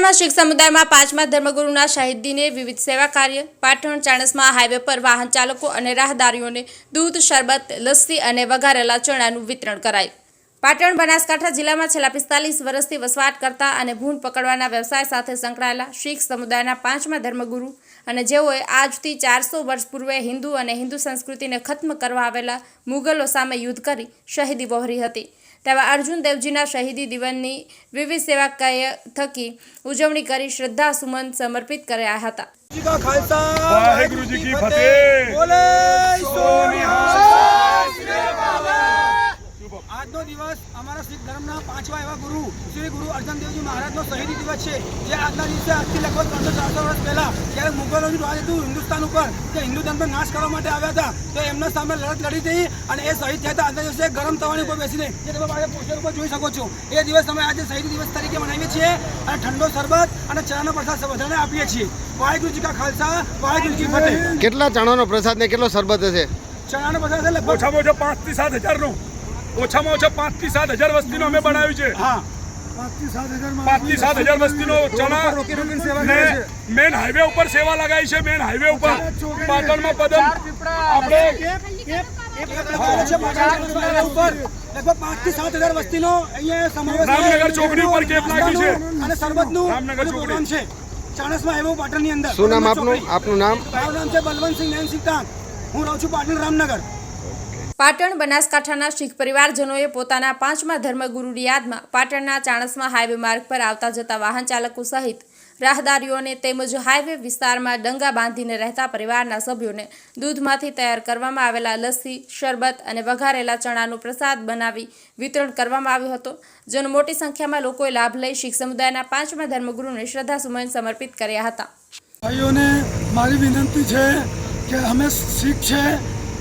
પાટણમાં શીખ સમુદાયમાં પાંચમા ધર્મગુરુના શહીદીને વિવિધ સેવા કાર્ય, પાટણ ચાણસમાં હાઈવે પર વાહન ચાલકો અને રાહદારીઓને દૂધ, શરબત, લસ્સી અને વઘારેલા ચણાનું વિતરણ કરાયું. પાટણ બનાસકાંઠા જિલ્લામાં છેલ્લા પિસ્તાલીસ વર્ષથી વસવાટ કરતા અને ભૂંડ પકડવાના વ્યવસાય સાથે સંકળાયેલા શીખ સમુદાયના પાંચમા ધર્મગુરુ અને જેઓએ આજથી ચારસો વર્ષ પૂર્વે હિન્દુ અને હિન્દુ સંસ્કૃતિને ખત્મ કરવા આવેલા મુગલો સામે યુદ્ધ કરી શહીદી વહોરી હતી. તેવા અર્જુન દેવજીના શહીદી દિવનની વિવિધ સેવા કાર્ય થકી ઉજવણી કરી શ્રદ્ધા સુમન સમર્પિત કર્યા હતા. આજનો દિવસ અમારા શીખ ધર્મના પાંચવા એવા ગુરુ શ્રી ગુરુ અર્જનદેવજી મહારાજનો શહીદી દિવસ છે. જે આજના દિવસે આજથી લગભગ ત્રણસો ચારસો વર્ષ પહેલા જ્યારે મુગલોનું રાજ હતું હિન્દુસ્તાન ઉપર કે હિન્દુ ધર્મનો નાશ કરવા માટે આવ્યા હતા તો એમના સામે લડત લડી હતી અને એ શહીદ થયા હતા. આજના દિવસે ગરમ થવાની ઉપર બેસીને જે તમે મારે પોસ્ટર ઉપર જોઈ શકો છો એ દિવસ અમે આજે શહીદી દિવસ તરીકે મનાવીએ છીએ અને ઠંડો શરબત અને ચણાનો પ્રસાદ બધાને આપીએ છીએ. વાહેગુરુજી કા ખાલસા વાહેગુરુજી ફતેહ. કેટલા ચણાનો પ્રસાદ ને કેટલો શરબત હશે? ચણાનો પ્રસાદ છે લગભગ ઓછામાં ઓછા પાંચથી સાત હજારનું ઓછામાં ઓછા પાંચથી સાત હજાર વસ્તીનો અમે બનાવ્યું છે. હા. પાંચથી સાત હજાર વસ્તીનો ચણા સેવા ને છે મેન હાઈવે ઉપર સેવા લગાવી છે. મેન હાઈવે ઉપર પદમ. આપણે અહીંયા રામનગર ચોકડી ઉપર કેપ લાગી છે. અને સરબતનું રામનગર બધું ચોકડી. પ્રોગ્રામ છે ચાણસમાં આવ્યું પાટણની અંદર શું નામ આપનું? આપનું નામ? મારું નામ છે બલવંતસિંહ નયનસિંહ તાંગ હું રહું છું પાટણ રામનગર. પાટણ બનાસકાંઠાના શીખ પરિવારજનોએ પોતાના પાંચમા ધર્મગુરુની યાદમાં પાટણના ચાણસમા હાઈવે માર્ગ પર આવતા જતા વાહન ચાલકો સહિત રાહદારીઓને તેમજ હાઈવે વિસ્તારમાં ડંગા બાંધીને રહેતા પરિવારના સભ્યોને દૂધમાંથી તૈયાર કરવામાં આવેલા લસ્સી, શરબત અને વઘારેલા ચણાનો પ્રસાદ બનાવી વિતરણ કરવામાં આવ્યો હતો. જેનો મોટી સંખ્યામાં લોકોએ લાભ લઈ શીખ સમુદાયના પાંચમા ધર્મગુરુને શ્રદ્ધાસુમન સમર્પિત કર્યા હતા. ભાઈઓને મારી વિનંતી છે કે અમે શીખ છે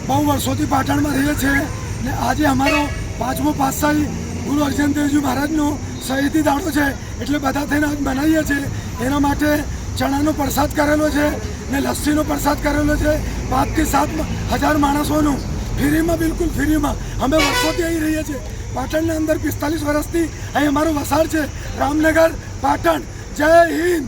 બહુ વર્ષોથી પાટણમાં રહીએ છીએ ને આજે અમારો પાંચમો પાતશાહી ગુરુ અર્જન દેવજી મહારાજનો શહીદી દાડો છે એટલે બધા થઈને આજ બનાવીએ છીએ. એના માટે ચણાનો પ્રસાદ કરેલો છે ને લસ્સીનો પ્રસાદ કરેલો છે. પાંચથી સાત હજાર માણસોનું ફ્રીમાં, બિલકુલ ફ્રીમાં. અમે વર્ષોથી અહીં રહીએ છીએ. પાટણની અંદર પિસ્તાલીસ વર્ષથી અહીં અમારો વસાર છે. રામનગર, પાટણ. જય હિન્દ.